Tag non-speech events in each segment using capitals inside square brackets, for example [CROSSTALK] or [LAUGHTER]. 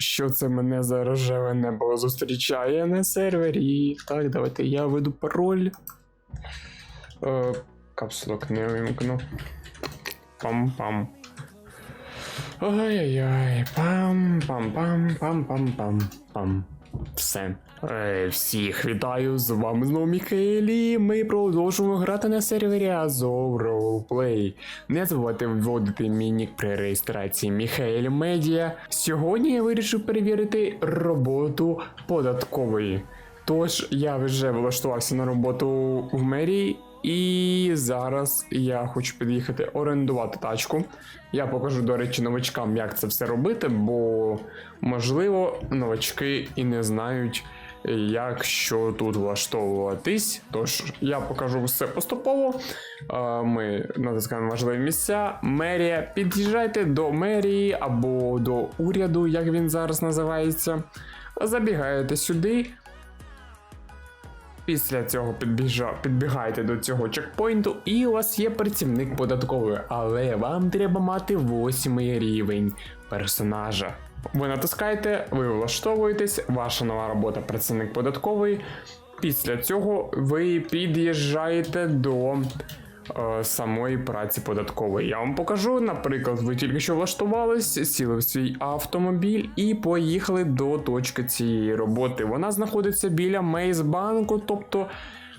що це мене за рожеве небо зустрічає на сервері. Так, давайте я веду пароль. Е, капсулок не вимкну. Пам-пам. Ой-ой-ой, пам-пам-пам-пам-пам-пам. Все. Е, всіх вітаю, з вами знову Міхейлі. Ми продовжуємо грати на сервері Azov Roleplay. Не забувайте вводити мій нік при реєстрації Міхейль Медіа. Сьогодні я вирішив перевірити роботу податкової. Тож я вже влаштувався на роботу в мерії, і зараз я хочу під'їхати орендувати тачку. Я покажу, до речі, новачкам, як це все робити, бо можливо новачки і не знають, як що тут влаштовуватись. Тож я покажу все поступово. Ми натискаємо важливі місця. Мерія. Під'їжджайте до мерії або до уряду, як він зараз називається. Забігаєте сюди. Після цього підбіжа, підбігаєте до цього чекпоінту, і у вас є працівник податковий, але вам треба мати восьмий рівень персонажа. Ви натискаєте, ви влаштовуєтесь, ваша нова робота працівник податковий. Після цього ви під'їжджаєте до е, самої праці податкової. Я вам покажу. Наприклад, ви тільки що влаштувались, сіли в свій автомобіль і поїхали до точки цієї роботи. Вона знаходиться біля Мейсбанку, тобто.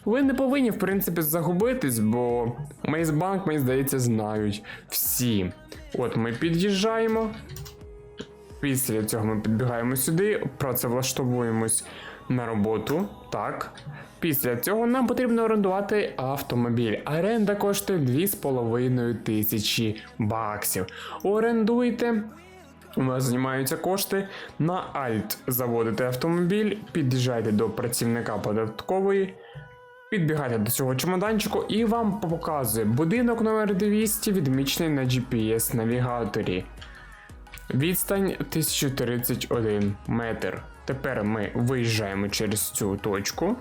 Ви не повинні, в принципі, загубитись, бо Мейсбанк, мені здається, знають всі. От ми під'їжджаємо. Після цього ми підбігаємо сюди, працевлаштовуємось на роботу. Так. Після цього нам потрібно орендувати автомобіль. Оренда коштує 2,5 тисячі баксів. Орендуйте. У вас знімаються кошти. На Alt заводите автомобіль, під'їжджайте до працівника податкової. Підбігайте до цього чемоданчику і вам показує будинок номер 200 відмічений на GPS-навігаторі. Відстань 1031 метр. Тепер ми виїжджаємо через цю точку.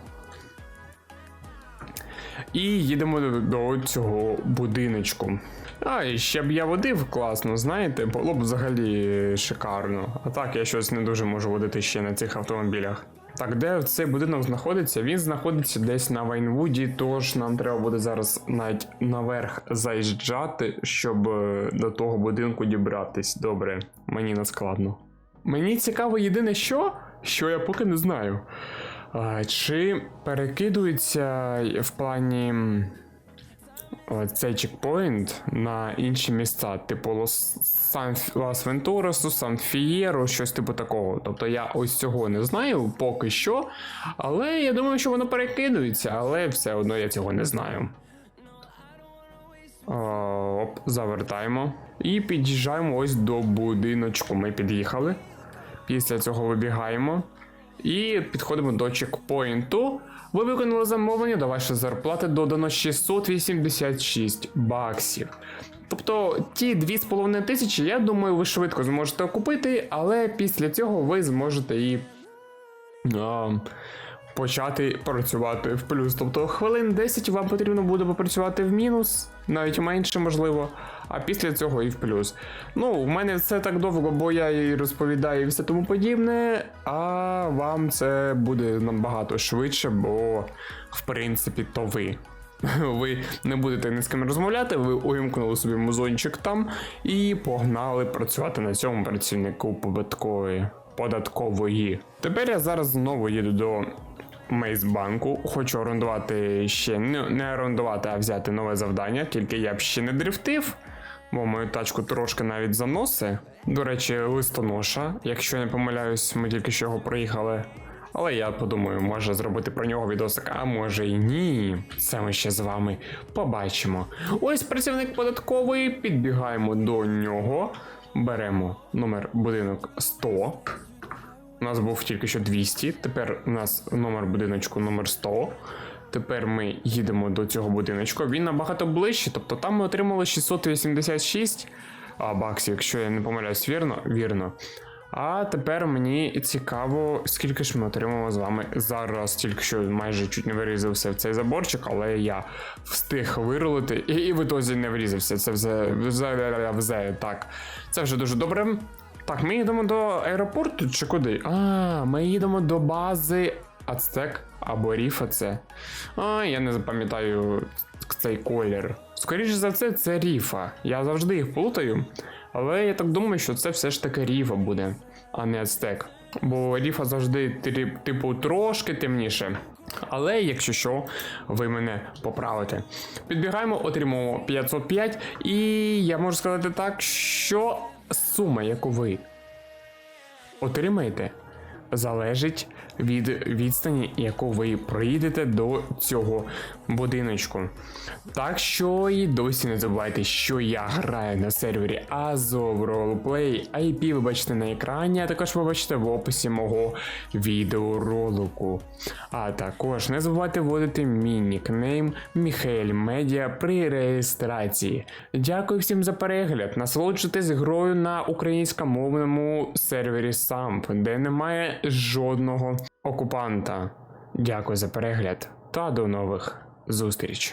І їдемо до, цього будиночку. А, і ще б я водив класно, знаєте, було б взагалі шикарно. А так я щось не дуже можу водити ще на цих автомобілях. Так, де цей будинок знаходиться? Він знаходиться десь на Вайнвуді, тож нам треба буде зараз навіть наверх заїжджати, щоб е, до того будинку дібратись. Добре, мені не складно. Мені цікаво єдине що, що я поки не знаю. Чи перекидується в плані цей чекпоінт на інші місця, типу Лас Вентурасу, Сан Фієро, щось типу такого. Тобто я ось цього не знаю поки що. Але я думаю, що воно перекидується, але все одно я цього не знаю. Оп, завертаємо. І під'їжджаємо ось до будиночку. Ми під'їхали. Після цього вибігаємо. І підходимо до чекпоінту. Ви виконали замовлення, до вашої зарплати додано 686 баксів. Тобто ті 2,5 тисячі, я думаю, ви швидко зможете окупити, але після цього ви зможете і а, почати працювати в плюс. Тобто хвилин 10 вам потрібно буде попрацювати в мінус, навіть менше можливо, а після цього і в плюс. Ну, в мене це так довго, бо я і розповідаю і все тому подібне, а вам це буде набагато швидше, бо в принципі то ви. [LAUGHS] Ви не будете ні з ким розмовляти, ви увімкнули собі музончик там і погнали працювати на цьому працівнику податкової. податкової. Тепер я зараз знову їду до Мейсбанку. Хочу орендувати ще не, не орендувати, а взяти нове завдання, тільки я б ще не дрифтив. Бо мою тачку трошки навіть заноси. До речі, листоноша. Якщо я не помиляюсь, ми тільки що його проїхали. Але я подумаю, може зробити про нього відосик, а може і ні. Це ми ще з вами побачимо. Ось працівник податковий, підбігаємо до нього, беремо номер будинок 100. У нас був тільки що 200, тепер у нас номер будиночку номер 100. Тепер ми їдемо до цього будиночку. Він набагато ближче, тобто там ми отримали 686 а, баксів, якщо я не помиляюсь, вірно? Вірно. А тепер мені цікаво, скільки ж ми отримаємо з вами зараз, тільки що майже чуть не вирізався в цей заборчик, але я встиг вирулити і, і в ітозі не врізався. Це вже, вже, вже так. Це вже дуже добре. Так, ми їдемо до аеропорту чи куди? А, ми їдемо до бази Ацтек або Ріфа це. А, я не запам'ятаю цей колір. Скоріше за все, це Ріфа. Я завжди їх плутаю. Але я так думаю, що це все ж таки Ріфа буде, а не Ацтек. Бо Ріфа завжди типу трошки темніше. Але якщо що, ви мене поправите. Підбігаємо, отримуємо 505, і я можу сказати так, що сума, яку ви отримаєте, залежить від відстані, яку ви проїдете до цього будиночку. Так що і досі не забувайте, що я граю на сервері Azov Roleplay, IP ви бачите на екрані, а також ви бачите в описі мого відеоролику. А також не забувайте вводити мій нікнейм Міхель Медіа при реєстрації. Дякую всім за перегляд. Насолоджуйтесь грою на українськомовному сервері SAMP, де жодного окупанта. Дякую за перегляд та до нових зустріч.